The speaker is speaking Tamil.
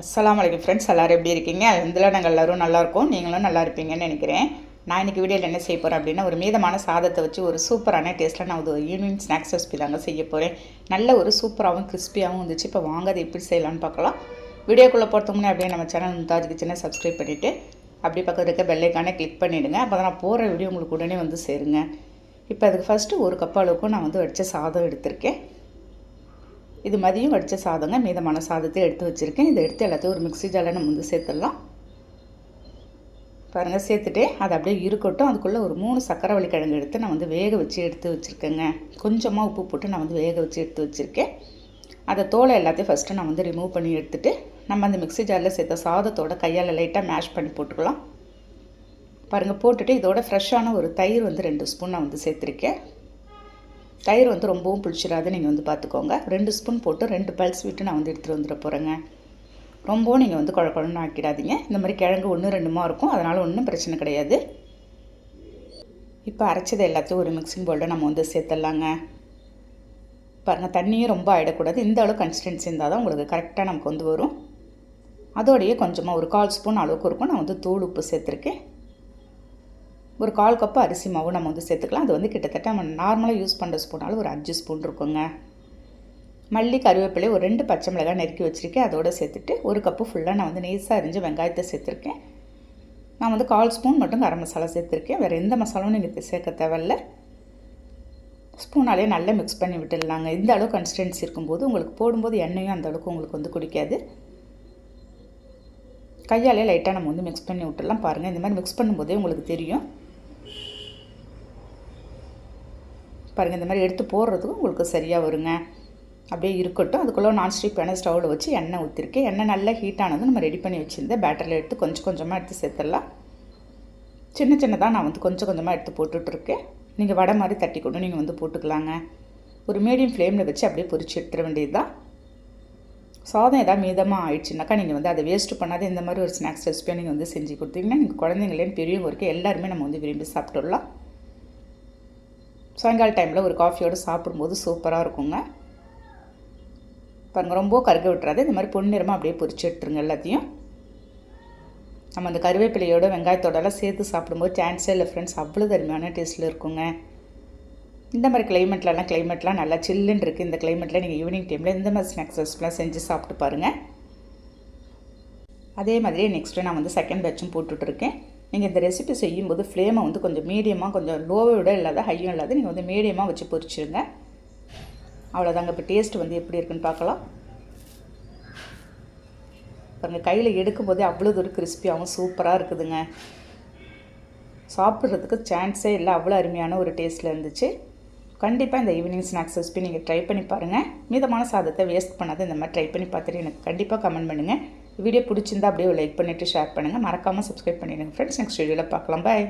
அஸ்லாம் வலைக்கம் ஃப்ரெண்ட்ஸ் எல்லோரும் எப்படி இருக்கீங்க? அதில் நாங்கள் எல்லோரும் நல்லாயிருக்கோம் நீங்களும் நல்லா இருப்பீங்கன்னு நினைக்கிறேன். நான் இன்றைக்கி வீடியோவில் என்ன செய்ய போகிறேன் அப்படின்னா ஒரு மீதமான சாதத்தை வச்சு ஒரு சூப்பரான டேஸ்ட்டில் நான் ஒரு ஈவினிங் ஸ்நாக்ஸ் ரெசிபி தாங்க செய்ய போகிறேன் நல்ல ஒரு சூப்பராகவும் கிறிஸ்பியாகவும் இருந்துச்சு இப்போ வாங்க அதை எப்படி செய்யலாம்னு பார்க்கலாம். வீடியோக்குள்ளே போகிறதுக்கு முன்னே அப்படியே நம்ம சேனல் முந்தாஜ் கிச்சனை சப்ஸ்கிரைப் பண்ணிவிட்டு அப்படி பக்கத்தில் இருக்க பெல்லைக்கானே கிளிக் பண்ணிவிடுங்க அப்போ தான் நான் போகிற வீடியோ உங்களுக்கு உடனே வந்து சேருங்க. இப்போ அதுக்கு ஃபஸ்ட்டு ஒரு கப் அளவுக்கு நான் வந்து வடித்த சாதம் எடுத்திருக்கேன். இது மதியம் வடித்த சாதங்க மீதமான சாதத்தை எடுத்து வச்சுருக்கேன். இதை எடுத்து எல்லாத்தையும் ஒரு மிக்ஸி ஜாலில் நம்ம வந்து சேர்த்துடலாம். பாருங்கள் சேர்த்துட்டு அது அப்படியே இருக்கட்டும். அதுக்குள்ளே ஒரு மூணு சக்கரை வள்ளிக்கிழங்கு எடுத்து நான் வந்து வேக வச்சு எடுத்து வச்சுருக்கேங்க. கொஞ்சமாக உப்பு போட்டு நான் வந்து வேக வச்சு எடுத்து வச்சுருக்கேன். அதை தோலை எல்லாத்தையும் ஃபஸ்ட்டு நான் வந்து ரிமூவ் பண்ணி எடுத்துகிட்டு நம்ம அந்த மிக்சி ஜாரில் சேர்த்த சாதத்தோட கையால் லைட்டாக மேஷ் பண்ணி போட்டுக்கலாம். பாருங்கள் போட்டுட்டு இதோட ஃப்ரெஷ்ஷான ஒரு தயிர் வந்து ரெண்டு ஸ்பூன் நான் வந்து சேர்த்துருக்கேன். தயிர் வந்து ரொம்பவும் புளிச்சிடாது நீங்கள் வந்து பார்த்துக்கோங்க ரெண்டு ஸ்பூன் போட்டு ரெண்டு பல்ஸ் விட்டு நான் வந்து எடுத்துகிட்டு வந்துட போகிறேங்க ரொம்பவும் நீங்கள் வந்து குழ குழன்னு ஆக்கிடாதீங்க. இந்த மாதிரி கிழங்கு ஒன்று ரெண்டுமா இருக்கும். அதனால் ஒன்றும் பிரச்சனை கிடையாது. இப்போ அரைச்சது எல்லாத்தையும் ஒரு மிக்சிங் பவுலில் நம்ம வந்து சேர்த்துடலாங்க. பாருங்கள் தண்ணியும் ரொம்ப ஆகிடக்கூடாது இந்த அளவு கன்சிஸ்டன்சி இருந்தால் தான் உங்களுக்கு கரெக்டாக நமக்கு வந்து வரும். அதோடையே கொஞ்சமாக ஒரு கால் ஸ்பூன் அளவுக்கு இருக்கும். நான் வந்து தூள் உப்பு சேர்த்துருக்கேன். ஒரு கால் கப்பு அரிசி மாவு நம்ம வந்து சேர்த்துக்கலாம். அது வந்து கிட்டத்தட்ட நம்ம நார்மலாக யூஸ் பண்ணுற ஸ்பூனாலும் ஒரு அஞ்சு ஸ்பூன் இருக்குங்க. மல்லி கருவேப்பிலை ஒரு ரெண்டு பச்சை மிளகாய் நெருக்கி வச்சுருக்கேன். அதோடு சேர்த்துட்டு ஒரு கப்பு ஃபுல்லாக நான் வந்து நெய்ஸாக அரிஞ்சு வெங்காயத்தை சேர்த்துருக்கேன். நான் வந்து கால் ஸ்பூன் மட்டும் கரம் மசாலா சேர்த்துருக்கேன். வேறு எந்த மசாலாவும் நீங்கள் சேர்க்க தேவையில்ல. ஸ்பூனாலே நல்லா மிக்ஸ் பண்ணி விட்டுடலாங்க. இந்த அளவு கன்சிஸ்டன்சி இருக்கும்போது உங்களுக்கு போடும்போது எண்ணெயும் அந்த அளவுக்கு உங்களுக்கு வந்து குடிக்காது. கையாலே லைட்டாக நம்ம வந்து மிக்ஸ் பண்ணி விட்டுடலாம். பாருங்கள் இந்த மாதிரி மிக்ஸ் பண்ணும்போதே உங்களுக்கு தெரியும். பாருங்கள் இந்த மாதிரி எடுத்து போடுறதுக்கும் உங்களுக்கு சரியாக வருங்க. அப்படியே இருக்கட்டும். அதுக்குள்ளே நான்ஸ்டிக் பேன ஸ்டவ்வில் வச்சு எண்ணெய் ஊற்றிருக்கேன் எண்ணெய் நல்லா ஹீட் ஆனது நம்ம ரெடி பண்ணி வச்சுருந்தேன் பேட்டரில் எடுத்து கொஞ்சம் கொஞ்சமாக எடுத்து சேர்த்துடலாம். சின்ன சின்னதாக நான் வந்து கொஞ்சம் கொஞ்சமாக எடுத்து போட்டுட்ருக்கேன். நீங்கள் வடை மாதிரி தட்டி கொண்டு நீங்கள் வந்து போட்டுக்கலாங்க. ஒரு மீடியம் ஃப்ளேமில் வச்சு அப்படியே பொறிச்சு எடுத்துட வேண்டியது தான் சாதம் எதாவது மீதமாக ஆயிடுச்சுனாக்கா நீங்கள் வந்து அதை வேஸ்ட்டு பண்ணாத இந்த மாதிரி ஒரு ஸ்நாக்ஸ் ரெசிபியாக நீங்கள் வந்து செஞ்சு கொடுத்தீங்கன்னா நீங்கள் குழந்தைங்களேன்னு பெரியவங்க வரைக்கும் எல்லாருமே நம்ம வந்து விரும்பி சாப்பிட்டுடலாம். சாயங்கால டைமில் ஒரு காஃபியோடு சாப்பிடும்போது சூப்பராக இருக்குங்க. பாருங்கள் ரொம்ப கருக விட்டுறாது. இந்த மாதிரி பொன்னிறமாக அப்படியே பொரிச்சு விட்டுருங்க எல்லாத்தையும். நம்ம அந்த கருவேப்பிலையோட வெங்காயத்தோடலாம் சேர்த்து சாப்பிடும்போது சான்ஸே இல்லை ஃப்ரெண்ட்ஸ் அவ்வளோ தருமையான டேஸ்ட்டில் இருக்குங்க. இந்த மாதிரி கிளைமேட்லலாம் கிளைமேட்லாம் நல்லா சில்லுன்னு இருக்குது இந்த கிளைமேட்டில் நீங்கள் ஈவினிங் டைமில் இந்த மாதிரி ஸ்நாக்ஸ் செஞ்சு சாப்பிட்டு பாருங்கள் அதே மாதிரியே நெக்ஸ்ட்டு நான் வந்து செகண்ட் பேட்சும் போட்டுட்ருக்கேன் நீங்கள் இந்த ரெசிபி செய்யும்போது ஃப்ளேமை வந்து கொஞ்சம் மீடியமாக கொஞ்சம் லோவை விட இல்லாத ஹையும் இல்லாத நீங்கள் வந்து மீடியமாக வச்சு பொரிச்சிருங்க. அவ்வளோதாங்க இப்போ டேஸ்ட் வந்து எப்படி இருக்குன்னு பார்க்கலாம். பாருங்கள் கையில் எடுக்கும்போதே அவ்வளோ ஒரு கிறிஸ்பியாகவும் சூப்பராக இருக்குதுங்க. சாப்பிட்றதுக்கு சான்ஸே இல்லை. அவ்வளோ அருமையான ஒரு டேஸ்ட்டில் இருந்துச்சு. கண்டிப்பாக இந்த ஈவினிங் ஸ்நாக்ஸ் ரெசிபி நீங்கள் ட்ரை பண்ணி பாருங்கள் மீதமான சாதத்தை வேஸ்ட் பண்ணாத இந்த மாதிரி ட்ரை பண்ணி பார்த்துட்டு எனக்கு கண்டிப்பாக கமெண்ட் பண்ணுங்கள் வீடியோ பிடிச்சிருந்தா அப்படியே லைக் பண்ணிவிட்டு ஷேர் பண்ணுங்கள் மறக்காமல் சப்ஸ்கிரைப் பண்ணிடுங்க. ஃப்ரெண்ட்ஸ் நெக்ஸ்ட் வீடியோவில் பார்க்கலாம். பாய்